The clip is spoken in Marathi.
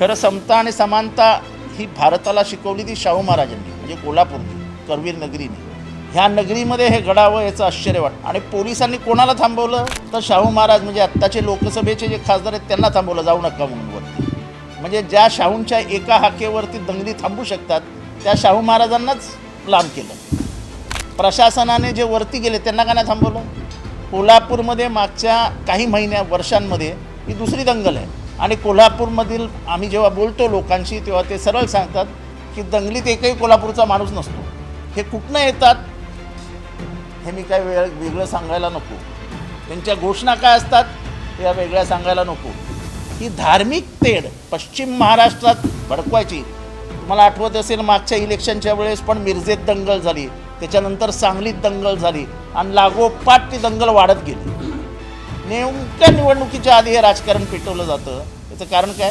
खरं समता आणि समानता ही भारताला शिकवली ती शाहू महाराजांनी म्हणजे कोल्हापूरनी करवीर नगरीने. ह्या नगरीमध्ये हे घडावं याचं आश्चर्य वाटतं. आणि पोलिसांनी कोणाला थांबवलं? तर शाहू महाराज म्हणजे आत्ताचे लोकसभेचे जे खासदार आहेत त्यांना थांबवलं जाऊ नका म्हणून वरती. म्हणजे ज्या शाहूंच्या एका हाकेवरती दंगली थांबू शकतात त्या शाहू महाराजांनाच लांब केलं. प्रशासनाने जे वरती गेले त्यांना का नाही थांबवलं? कोल्हापूरमध्ये मागच्या काही महिन्या वर्षांमध्ये ही दुसरी दंगल आहे. आणि कोल्हापूरमधील आम्ही जेव्हा बोलतो लोकांशी तेव्हा ते सरळ सांगतात की दंगलीत एकही कोल्हापूरचा माणूस नसतो. हे कुठनं येतात? हे मी काय वेळ वेगळं सांगायला नको. त्यांच्या घोषणा काय असतात? या वेगळ्या सांगायला नको. ही धार्मिक तेढ पश्चिम महाराष्ट्रात भडकवायची. तुम्हाला आठवत असेल मागच्या इलेक्शनच्या वेळेस पण मिरजेत दंगल झाली. त्याच्यानंतर सांगलीत दंगल झाली. आणि लागोपाठ ती दंगल वाढत गेली. नेमक्या निवडणुकीच्या आधी हे राजकारण पेटवलं जातं. याचं कारण काय?